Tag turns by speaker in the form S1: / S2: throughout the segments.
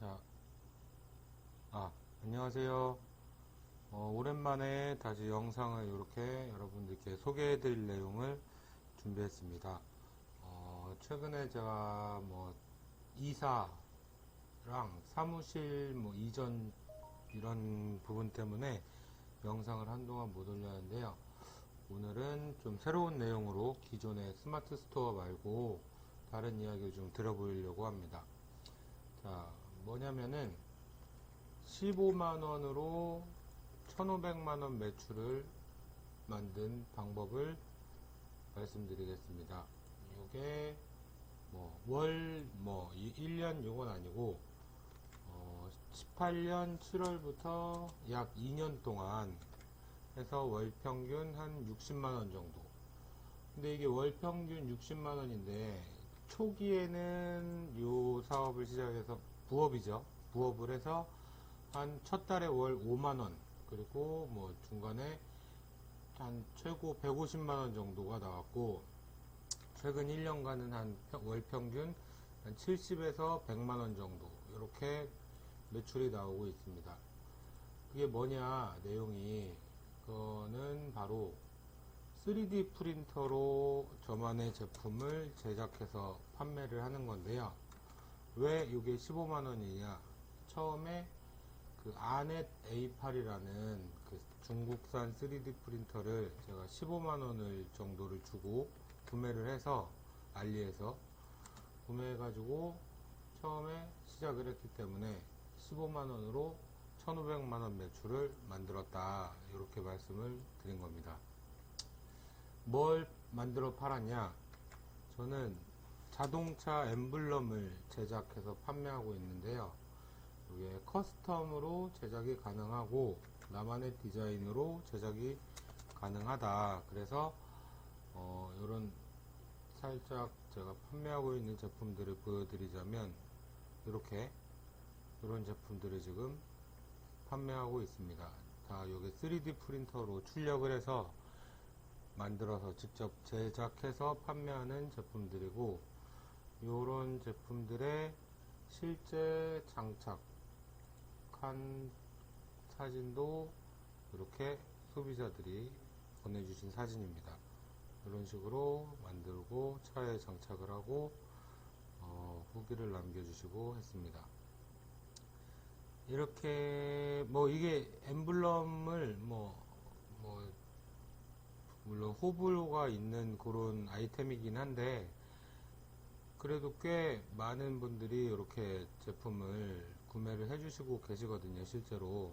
S1: 자, 아, 안녕하세요. 어, 오랜만에 다시 영상을 이렇게 여러분들께 소개해 드릴 내용을 준비했습니다. 어, 최근에 제가 뭐, 이사랑 사무실 뭐 이전 이런 부분 때문에 영상을 한동안 못 올렸는데요. 오늘은 좀 새로운 내용으로 기존의 스마트 스토어 말고 다른 이야기를 좀 들어보려고 합니다. 자, 뭐냐면은 15만원으로 1500만원 매출을 만든 방법을 말씀드리겠습니다. 요게 뭐 월 뭐 1년 요건 아니고 어 18년 7월부터 약 2년 동안 해서 월 평균 한 60만원 정도. 근데 이게 월 평균 60만원인데 초기에는 요 사업을 시작해서 부업이죠. 부업을 해서 한 첫 달에 월 5만원 그리고 뭐 중간에 한 최고 150만원 정도가 나왔고 최근 1년간은 한 월 평균 한 70에서 100만원 정도 이렇게 매출이 나오고 있습니다. 그게 뭐냐 내용이 그거는 바로 3D 프린터로 저만의 제품을 제작해서 판매를 하는 건데요. 왜 이게 15만 원이냐? 처음에 그 아넷 A8이라는 그 중국산 3D 프린터를 제가 15만 원을 정도를 주고 구매를 해서 알리에서 구매해가지고 처음에 시작을 했기 때문에 15만 원으로 1500만 원 매출을 만들었다. 이렇게 말씀을 드린 겁니다. 뭘 만들어 팔았냐? 저는 자동차 엠블럼을 제작해서 판매하고 있는데요. 이게 커스텀으로 제작이 가능하고 나만의 디자인으로 제작이 가능하다. 그래서 어, 이런 살짝 제가 판매하고 있는 제품들을 보여드리자면 이렇게 이런 제품들을 지금 판매하고 있습니다. 다 이게 3D 프린터로 출력을 해서 만들어서 직접 제작해서 판매하는 제품들이고 이런 제품들의 실제 장착한 사진도 이렇게 소비자들이 보내주신 사진입니다. 이런 식으로 만들고 차에 장착을 하고 어, 후기를 남겨주시고 했습니다. 이렇게 뭐 이게 엠블럼을 뭐, 뭐 물론 호불호가 있는 그런 아이템이긴 한데 그래도 꽤 많은 분들이 이렇게 제품을 구매를 해주시고 계시거든요 실제로.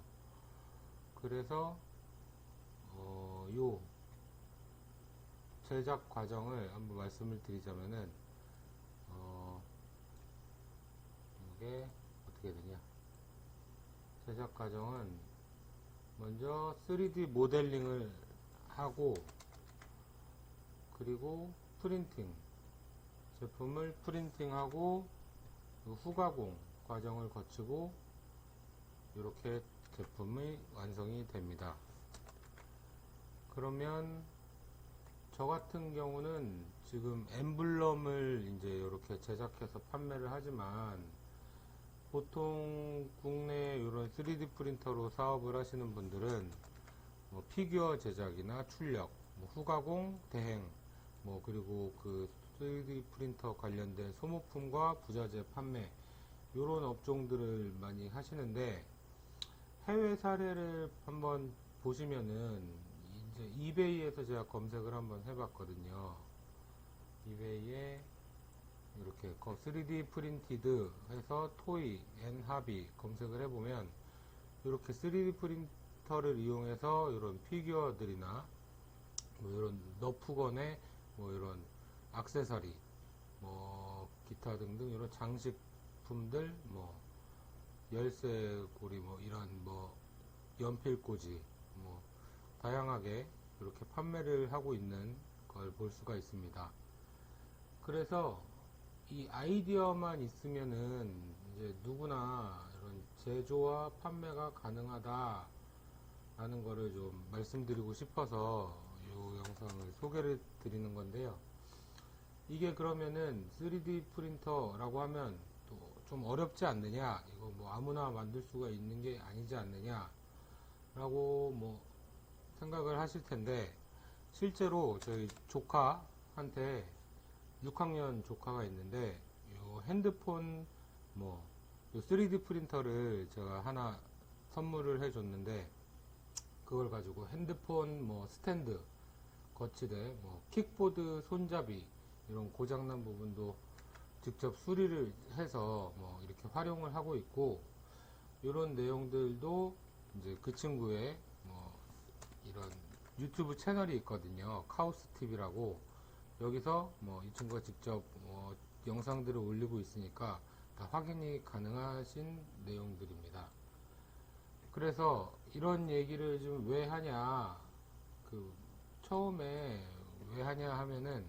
S1: 그래서 어, 요 제작 과정을 한번 말씀을 드리자면은 어, 이게 어떻게 되냐. 제작 과정은 먼저 3D 모델링을 하고 그리고 프린팅 제품을 프린팅하고 후가공 과정을 거치고 이렇게 제품이 완성이 됩니다. 그러면 저 같은 경우는 지금 엠블럼을 이제 이렇게 제작해서 판매를 하지만 보통 국내 이런 3D 프린터로 사업을 하시는 분들은 뭐 피규어 제작이나 출력, 뭐 후가공, 대행, 뭐 그리고 그 3D 프린터 관련된 소모품과 부자재 판매 이런 업종들을 많이 하시는데 해외 사례를 한번 보시면은 이제 이베이에서 제가 검색을 한번 해봤거든요. 이베이에 이렇게 3D 프린티드 해서 토이 앤 하비 검색을 해보면 이렇게 3D 프린터를 이용해서 이런 피규어들이나 뭐 이런 너프건의 뭐 이런 악세사리 뭐 기타 등등 이런 장식품들 뭐 열쇠고리 뭐 이런 뭐 연필꽂이 뭐 다양하게 이렇게 판매를 하고 있는 걸 볼 수가 있습니다. 그래서 이 아이디어만 있으면은 이제 누구나 이런 제조와 판매가 가능하다 라는 거를 좀 말씀드리고 싶어서 이 영상을 소개를 드리는 건데요. 이게 그러면은 3D 프린터라고 하면 또 좀 어렵지 않느냐? 이거 뭐 아무나 만들 수가 있는 게 아니지 않느냐 라고 뭐 생각을 하실 텐데 실제로 저희 조카한테 6학년 조카가 있는데 요 핸드폰 뭐 3D 프린터를 제가 하나 선물을 해줬는데 그걸 가지고 핸드폰 뭐 스탠드 거치대 뭐 킥보드 손잡이 이런 고장난 부분도 직접 수리를 해서 뭐 이렇게 활용을 하고 있고 이런 내용들도 이제 그 친구의 뭐 이런 유튜브 채널이 있거든요. 카우스 TV라고 여기서 뭐 이 친구가 직접 뭐 영상들을 올리고 있으니까 다 확인이 가능하신 내용들입니다. 그래서 이런 얘기를 좀 왜 하냐 그 처음에 왜 하냐 하면은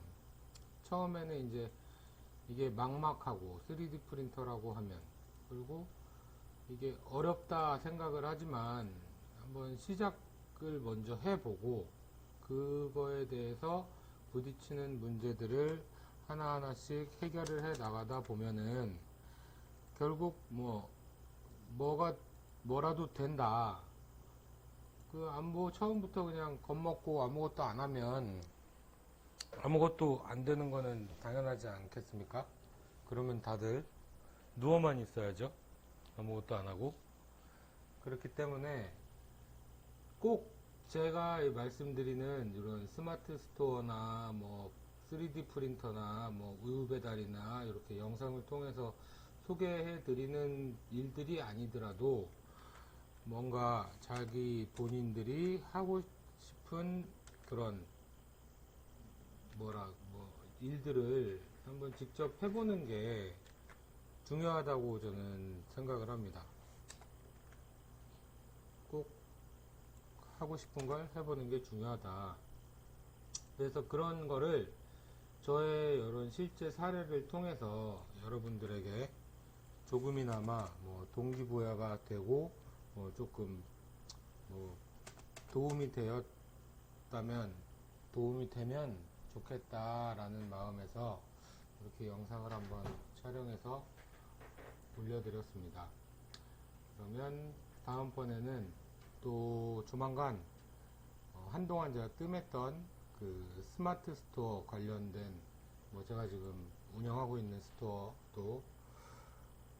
S1: 처음에는 이제 이게 막막하고 3D 프린터라고 하면 그리고 이게 어렵다 생각을 하지만 한번 시작을 먼저 해보고 그거에 대해서 부딪히는 문제들을 하나하나씩 해결을 해 나가다 보면은 결국 뭐 뭐가 뭐라도 된다. 그 안보 처음부터 그냥 겁먹고 아무것도 안 하면 아무것도 안 되는 거는 당연하지 않겠습니까? 그러면 다들 누워만 있어야죠. 아무것도 안 하고. 그렇기 때문에 꼭 제가 이 말씀드리는 이런 스마트 스토어나 뭐 3D 프린터나 뭐 우유 배달이나 이렇게 영상을 통해서 소개해 드리는 일들이 아니더라도 뭔가 자기 본인들이 하고 싶은 그런 뭐라 뭐 일들을 한번 직접 해보는 게 중요하다고 저는 생각을 합니다. 꼭 하고 싶은 걸 해보는 게 중요하다. 그래서 그런 거를 저의 이런 실제 사례를 통해서 여러분들에게 조금이나마 뭐 동기부여가 되고 뭐 조금 뭐 도움이 되었다면 도움이 되면 좋겠다라는 마음에서 이렇게 영상을 한번 촬영해서 올려드렸습니다. 그러면 다음번에는 또 조만간 어, 한동안 제가 뜸했던 그 스마트 스토어 관련된 뭐 제가 지금 운영하고 있는 스토어도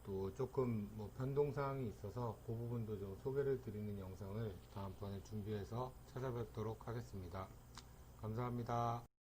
S1: 또 조금 뭐 변동사항이 있어서 그 부분도 좀 소개를 드리는 영상을 다음번에 준비해서 찾아뵙도록 하겠습니다. 감사합니다.